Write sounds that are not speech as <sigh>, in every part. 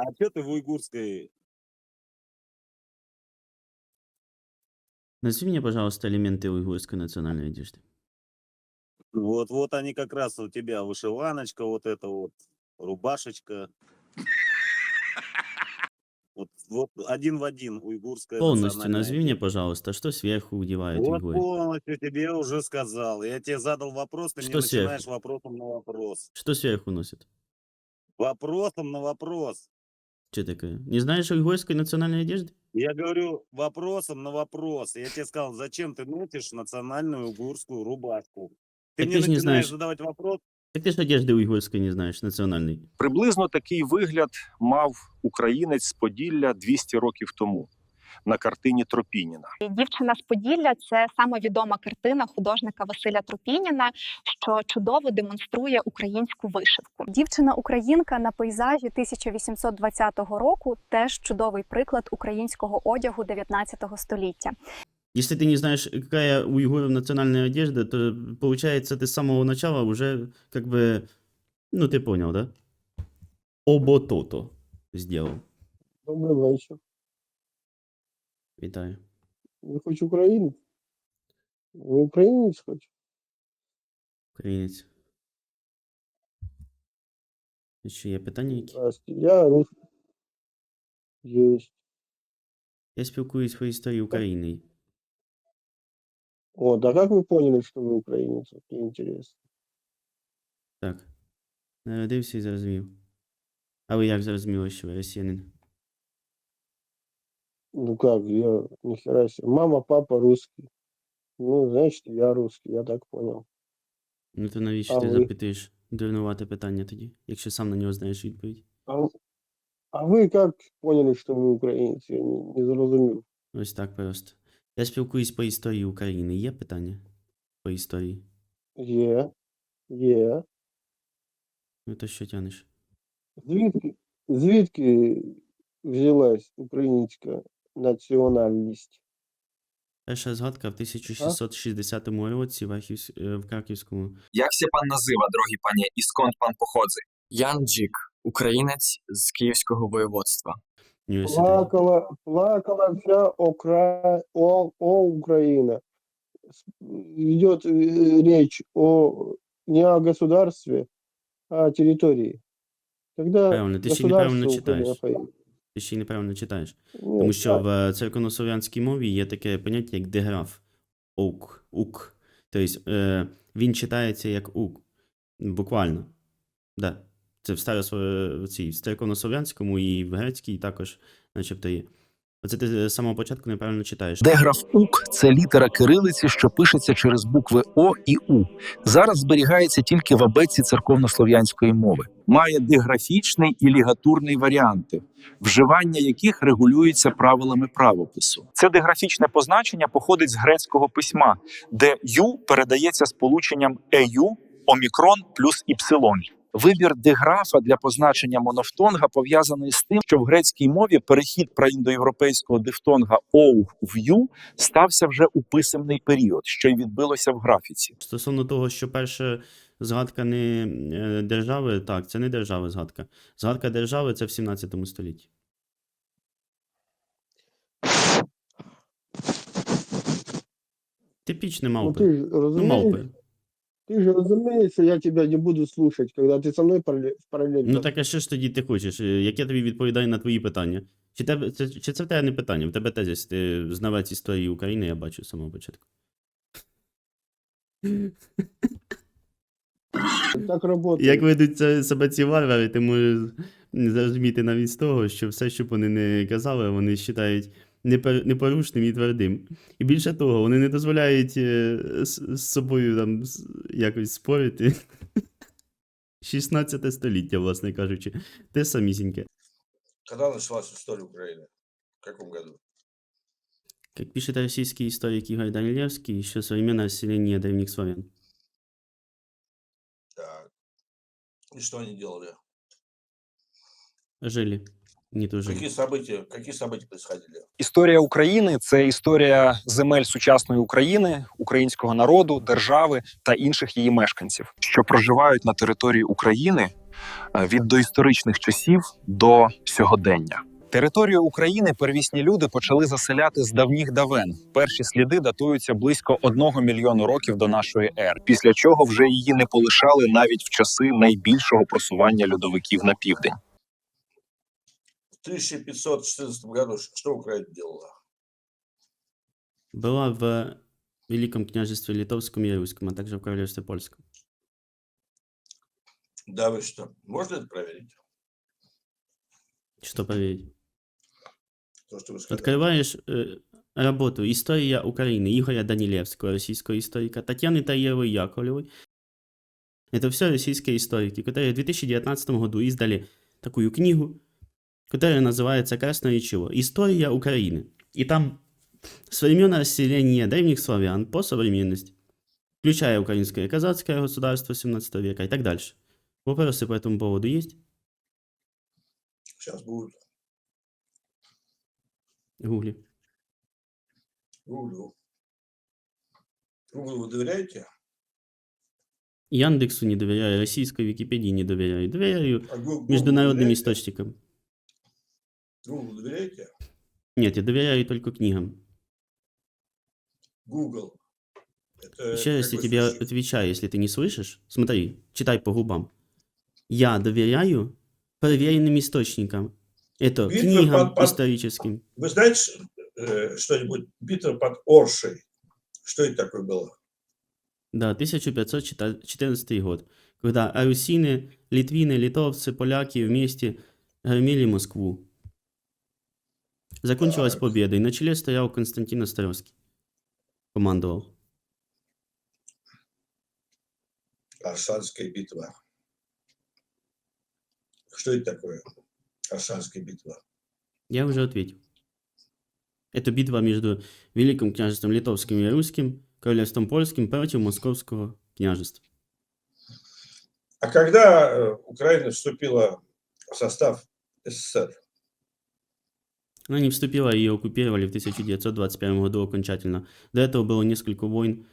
А что ты в уйгурской? Назови мне, пожалуйста, элементы уйгурской национальной одежды. Вот, вот они как раз у тебя вышиваночка, вот это вот, рубашечка. Вот, вот один в один уйгурская Полностью национальная назови мне, пожалуйста, что сверху удевают Вот уйгуры. полностью тебе уже сказал. Я тебе задал вопрос, ты Что мне сверху? начинаешь вопросом на вопрос. Что сверху носят? Вопросом на вопрос. Что такое? Не знаешь уйгурской национальной одежды? Я говорю вопросом на вопрос. Я тебе сказал, зачем ты носишь национальную уйгурскую рубашку? Ты Так мне ты ж не начинаешь знаешь. задавать вопрос. Так ты ж одежды уйгурской не знаешь, национальной. Приблизно такий вигляд мав українець з Поділля 200 років тому на картині Тропініна. Дівчина з Поділля це саме відома картина художника Василя Трупініна, що чудово демонструє українську вишивку. Дівчина-українка на пейзажі 1820 року теж чудовий приклад українського одягу 19 століття. Если ты не знаешь, какая у уйгуров национальная одежда, то получается ты с самого начала уже как бы, ну ты понял, да? Оботото сделал. Добрий вечір. Вітаю. Ви хоч українець? Ви українець хоч? Українець. Ще є питання які? Здрасте. Я рус. Есть. Я спілкуюсь по історії України. Вот, а как вы поняли, что вы украинец? Вот мне интересно. Так. Народився і зрозумів. А ви як зрозуміли, що ви росіянин? Ну как, я нихера себе. Мама, папа русский. Ну, значит, я русский, я так понял. Ну то навіщо А ти ви? запитуєш дурнувате питання тоді, якщо сам на нього знаєш відповідь? А, в- а вы как поняли, что вы украинец? Я не, не зрозумів. Ось так просто. Я спілкуюсь по історії України. Є питання? По історії. Є. Є. Ну то що тянеш? Звідки, звідки взялась українська національність? Перша згадка в 1660 році в, Архівс... е, в Краківському. Jak się pan nazywa, drogi panie, i skąd pan pochodzi? Jan Dzik, Українець з Київського воєводства. Плакала, плакала вся окра... о, о Украина. С- Идет э, речь о не о государстве, а о территории. Когда Правильно, ты ще неправильно читаєш. появилось? Ти ще й неправильно читаєш. Ні, Тому що так, в е, церковнослов'янській мові є таке поняття, як деграф. Ук. Ук. Тобто е, він читається як ук. Буквально. Да. Це в старосло- в цій, церковнослов'янському і в грецькій також, начебто є. Оце ти з самого початку неправильно читаєш. Деграф УК це літера кирилиці, що пишеться через букви О і У. Зараз зберігається тільки в абетці церковнослов'янської мови. Має диграфічний і лігатурний варіанти, вживання яких регулюється правилами правопису. Це диграфічне позначення походить з грецького письма, де ю передається сполученням ею, омікрон плюс іпсилон. Вибір диграфа для позначення монофтонга пов'язаний з тим, що в грецькій мові перехід праіндоєвропейського дифтонга оу в ю стався вже у писемний період, що й відбилося в графіці. Стосовно того, що перша згадка не е, держави, так, це не держава згадка. Згадка держави це в 17 столітті. Типічне ну мавпи. ты же Ну, разумеешь, мавпи. ты же разумеется, я тебя не буду слушать, когда ты со в параллельно. Ну так а що ж тоді ти хочеш? Е, Як я тобі відповідаю на твої питання? Чи, тебе, це, чи це в тебе не питання? В тебе тезис, ти знавець історії України, я бачу з самого початку. <laughs> Так работает. Як ведуть це- себе ці варвари, ти можеш зрозуміти навіть з того, що все, що вони не казали, вони вважають непорушним і твердим. І більше того, вони не дозволяють е, з, з собою там якось спорити. <laughs> 16 століття, власне кажучи, те самісіньке. Когда началась история Украины? В каком году? Как пишет российский историк Игорь Данилевский, еще со времен расселения древних славян. Так. И что они делали? Жили, не тужили. Какие события, какие события происходили? Історія України це історія земель сучасної України, українського народу, держави та інших її мешканців. що проживають на території України, е, від доісторичних часів до сьогодення. Територію України первісні люди почали заселяти з давніх давен. Перші сліди датуються близько одного мільйону років до нашої ери. Після чого вже її не полишали навіть в часи найбільшого просування льодовиків на південь. В 1514 году что Украина делала? Была в Великом княжестве Литовском и Русском, а также в Королевстве Польском. Да вы что? Можно это проверить? Что поверить? То, что вы сказали. Открываешь э, работу «История Украины» Игоря Данилевского, российского историка, Татьяны Таевой Яковлевой. Это все российские историки, которые в 2019 году издали такую книгу, которая называется «Красное Речево. История Украины». И там с времен расселения древних славян по современность, включая украинское и казацкое государство 17 века и так дальше. Вопросы по этому поводу есть? Сейчас будет. Гугли. Гуглю. Гуглу вы доверяете? Яндексу не доверяю, российской Википедии не доверяю. Доверяю А Гуглу международным доверяете? источникам. Гуглу доверяете? Нет, я доверяю только книгам. Google. Это Еще раз я тебе источник? отвечаю, если ты не слышишь, смотри, читай по губам. Я доверяю проверенным источникам. Это Битва книгам под- под- историческим. Вы знаете э, что-нибудь? Битва под Оршей. Что это такое было? Да, 1514 год, когда арусины, литвины, литовцы, поляки вместе громили Москву. Закончилась Так. победой. На челе стоял Константин Острозский. Командовал. Аршанская битва. Что это такое? Аршанская битва. Я уже ответил. Это битва между Великим княжеством Литовским и Русским, Королевством Польским против Московского княжества. А когда э, Украина вступила в состав СССР? Она не вступила, ее оккупировали в 1921 году окончательно. До этого было несколько войн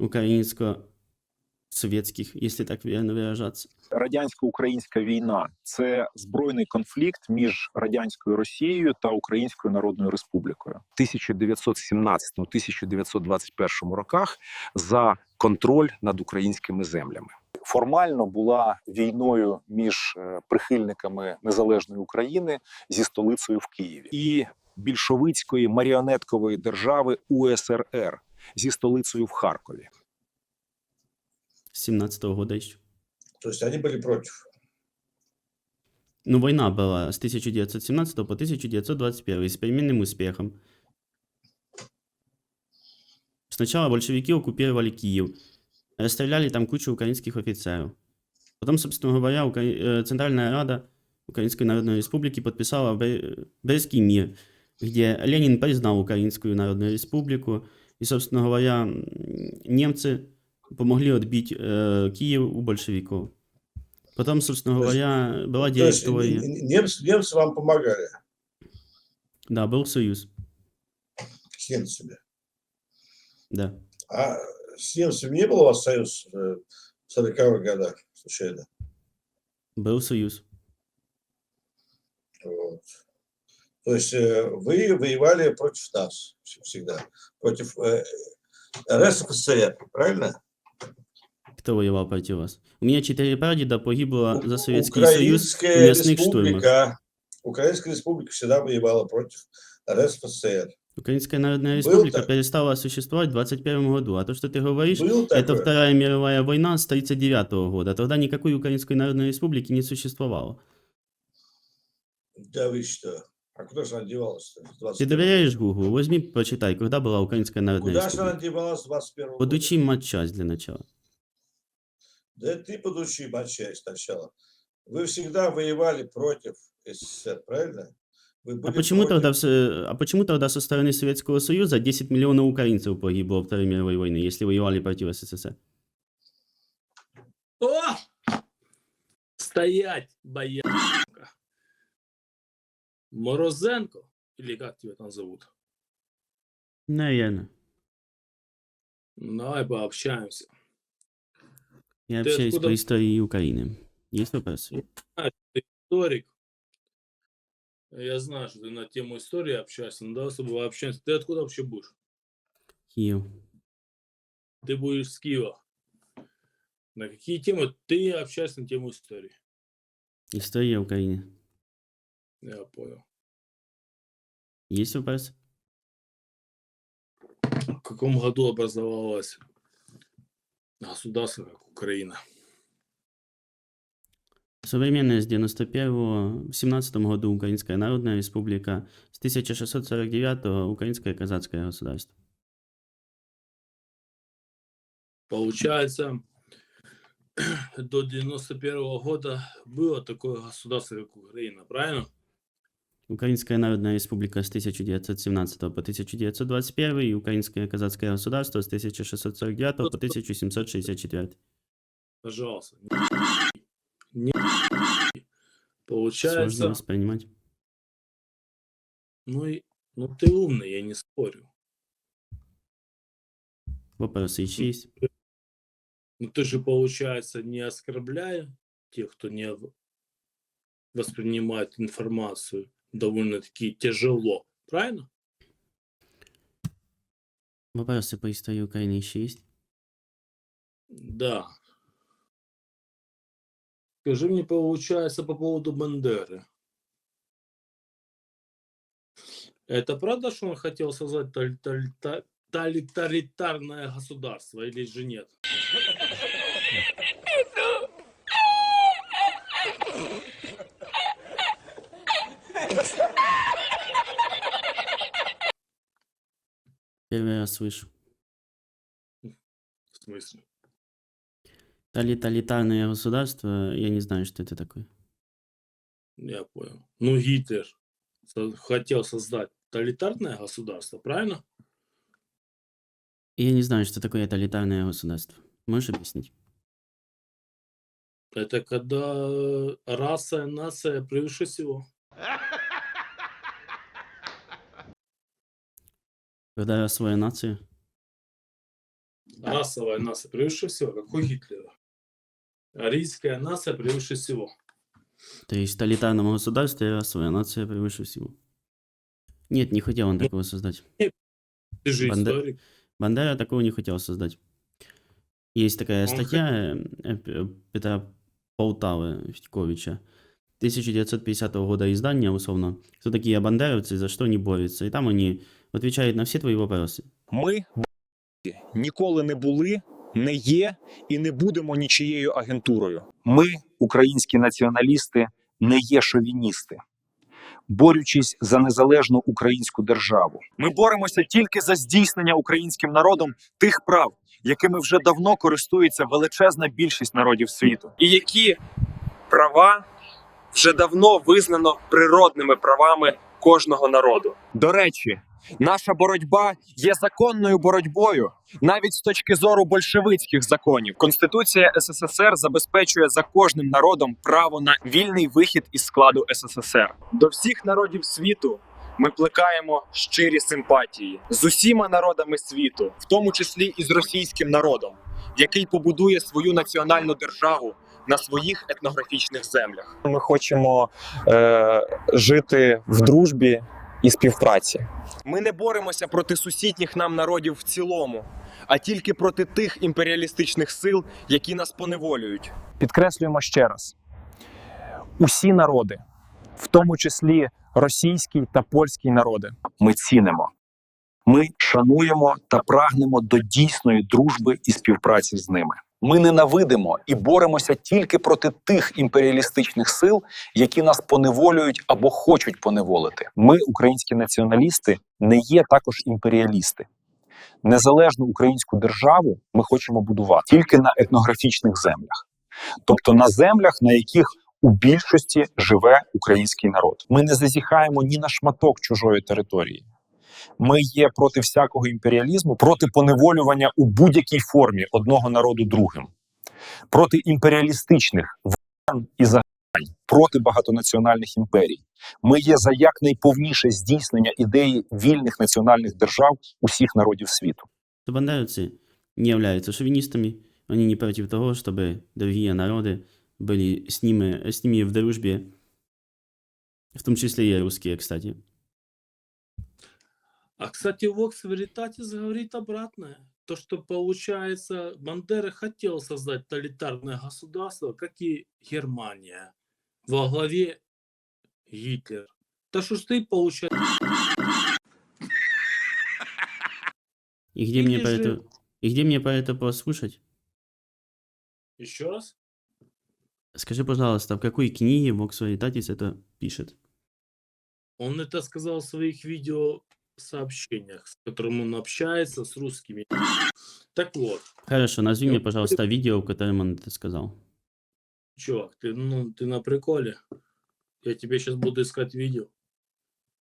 украинско-советских, если так верно выражаться. Радянсько-українська війна це збройний конфлікт між радянською Росією та Українською Народною Республікою. 1917-1921 роках за контроль над українськими землями. Формально була війною між е, прихильниками незалежної України зі столицею в Києві і більшовицької маріонеткової держави УСРР зі столицею в Харкові. С 17 года еще. То есть они были против. Но война была с 1917 по 1921 с переменным успехом. Сначала большевики оккупировали Киев, расстреляли там кучу украинских офицеров. Потом, собственно говоря, Укра- Центральная Рада Украинской Народной Республики подписала Бре- Брестский мир, где Ленин признал Украинскую Народную Республику. И, собственно говоря, немцы помогли отбить э, Киев у большевиков. Потом, собственно То есть- говоря, была директория. немцы, немцы вам помогали Да, был союз. с немцами. Да. А с немцами не было у вас союз э, в 40-х годах, случайно? Был союз. Вот. То есть э, вы воевали против нас вс- всегда, против э, РСФСР, правильно? Кто воевал против вас? У меня четыре прадеда погибло за Советский Союз в Украинская мясных штурмах. Украинская республика всегда воевала против РСФСР. Украинская Народная Республика так- перестала существовать в 21 году. А то, что ты говоришь, Был это такое? Вторая мировая война с 1939 года. Тогда никакой Украинской Народной Республики не существовало. Да вы что? А куда же она девалась? Ты доверяешь Гуглу? Возьми, почитай, когда была Украинская Народная Куда же она Республика. девалась 21 года? Подучи матчасть для начала. Да ты подучи матчасть сначала. Вы всегда воевали против СССР, правильно? Вы А почему, против. тогда, в Со- а почему тогда со стороны Советского Союза 10 миллионов украинцев погибло во Второй мировой войне, если воевали против СССР? О! Стоять, боярка. Морозенко, или как тебя там зовут? Наверное. Давай пообщаемся. Я Ты общаюсь откуда? по истории Украины. Есть вопросы? Ты историк. Я знаю, что ты на тему истории общаешься, но давай с тобой общаемся. Ты откуда вообще будешь? Киев. Ты будешь с Киева. На какие темы ты общаешься на тему истории? История Украины. Я понял. Есть вопросы? В каком году образовалось государство, как Украина? Современное с 91 В 17 году Украинская Народная Республика. С 1649 Украинское Казацкое государство. Получается, до 91 года было такое государство, как Украина, правильно? Украинская Народная Республика с 1917 по 1921 и Украинское Казацкое государство с 1649 по 1764. Пожалуйста. Не, не- Получается, воспринимать. ну, и, ну ты умный, я не спорю. Вопросы еще есть? Но ты же, получается, не оскорбляя тех, кто не воспринимает информацию довольно-таки тяжело. Правильно? Вопросы по истории Украины еще есть? Да. Скажи мне, получается, по поводу Бандеры. Это правда, что он хотел создать тоталитарное государство или же нет? Первый раз слышу. В смысле? Тоталитарное государство, я не знаю, что это такое. Я понял. Ну, Гитлер хотел создать тоталитарное государство, правильно? Я не знаю, что такое тоталитарное государство. Можешь объяснить? Это когда раса и нация превыше всего. Когда расовая нация? Расовая нация превыше всего, как у Гитлера. Арийская нация превыше всего. То есть в тоталитарном государстве расовая нация превыше всего. Нет, не хотел он такого создать. Ты же Банде- историк. Бандера такого не хотел создать. Есть такая Он статья э, э, П- Петра Полтавы Федьковича 1950 года издания, условно, кто такие бандеровцы, за что они борются. И там они отвечают на все твои вопросы. Ми б***ті, ніколи не були, не є і не будемо нічією агентурою. Ми, українські націоналісти, не є шовіністи, борючись за незалежну українську державу. Ми боремося тільки за здійснення українським народом тих прав, якими вже давно користується величезна більшість народів світу. і які права вже давно визнано природними правами кожного народу. До речі, наша боротьба є законною боротьбою навіть з точки зору большевицьких законів. Конституція СССР забезпечує за кожним народом право на вільний вихід із складу СССР. До всіх народів світу ми плекаємо щирі симпатії з усіма народами світу, в тому числі і з російським народом, який побудує свою національну державу на своїх етнографічних землях. Ми хочемо е, жити в дружбі і співпраці. Ми не боремося проти сусідніх нам народів в цілому, а тільки проти тих імперіалістичних сил, які нас поневолюють. Підкреслюємо ще раз: усі народи, в тому числі російський та польський народи, Ми цінимо, ми шануємо та прагнемо до дійсної дружби і співпраці з ними. Ми ненавидимо і боремося тільки проти тих імперіалістичних сил, які нас поневолюють або хочуть поневолити. Ми, українські націоналісти, не є також імперіалісти. Незалежну українську державу ми хочемо будувати тільки на етнографічних землях, тобто на землях, на яких у більшості живе український народ. Ми не зазіхаємо ні на шматок чужої території. Ми є проти всякого імперіалізму, проти поневолювання у будь-якій формі одного народу другим, проти імперіалістичних воєн і загань, проти багатонаціональних імперій. Ми є за якнайповніше здійснення ідеї вільних національних держав усіх народів світу. То бандеровцы не являются шовинистами, они не против того, чтобы другие народы были с ними, с ними в дружбе. В том числе и русские, кстати. А, кстати, Вокс Веритатис говорит обратное. То, что, получается, Бандера хотел создать тоталитарное государство, как и Германия. Во главе Гитлер. Так что ж ты, получается, И где мне Или же- это, и где мне про это послушать? еще раз? Скажи, пожалуйста, в какой книге Vox Veritatis это пишет? Он это сказал в своих видео сообщениях, с которым он общается с русскими. Так вот, Хорошо, назови мне, говорю- пожалуйста, видео, в котором он это сказал. чувак, ты, ну, ты на приколе. Я тебе сейчас буду искать видео.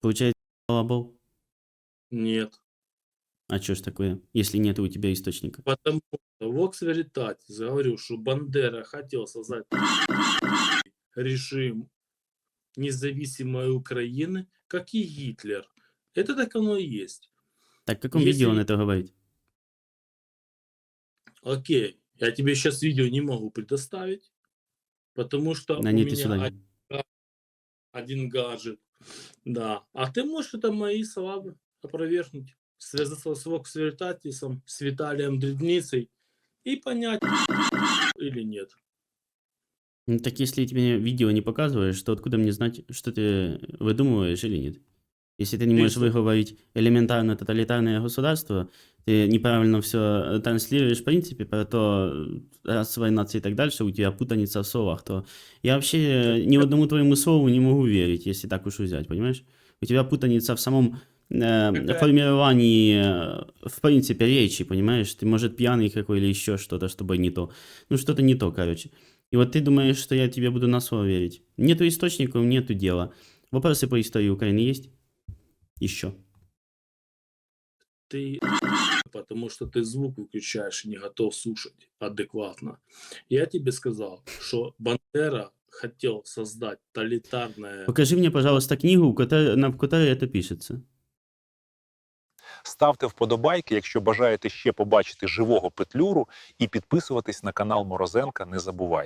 Получается, балабол? Нет. А что ж такое, если нет у тебя источника? Потому что Vox Veritatis говорил, что Бандера хотел создать режим независимой Украины, как и Гитлер. Это так оно и есть. Так в каком видео он Если- это говорит? Окей, я тебе сейчас видео не могу предоставить, потому что На у меня свидания. один, га- один гаджет. Да. А ты можешь это мои слова опровергнуть, связаться с Veritatis, с Виталием Дребницей и понять, или нет. Ну, так если мне видео не показываешь, то откуда мне знать, что ты выдумываешь или нет? Если ты не Ты можешь что? выговорить элементарно тоталитарное государство, ты неправильно все транслируешь, в принципе, про то, э, расовая нация и так дальше, у тебя путаница в словах, то я вообще ни одному твоему слову не могу верить, если так уж взять, понимаешь? У тебя путаница в самом э, Какая? формировании, э, в принципе, речи, понимаешь? Ты, может, пьяный какой или еще что-то, с тобой не то. Ну, что-то не то, короче. И вот ты думаешь, что я тебе буду на слово верить. Нету источников, нету дела. Вопросы по истории Украины есть? Еще. <coughs> Ты потому что ты звук выключаешь и не готов слушать адекватно. Я тебе сказал, что Бандера хотел создать тоталитарное Покажи мне, пожалуйста, книгу, в которой, на в которой это пишется. Ставте вподобайки, якщо бажаєте ще побачити живого петлюру, і підписуватись на канал Морозенка не забувайте.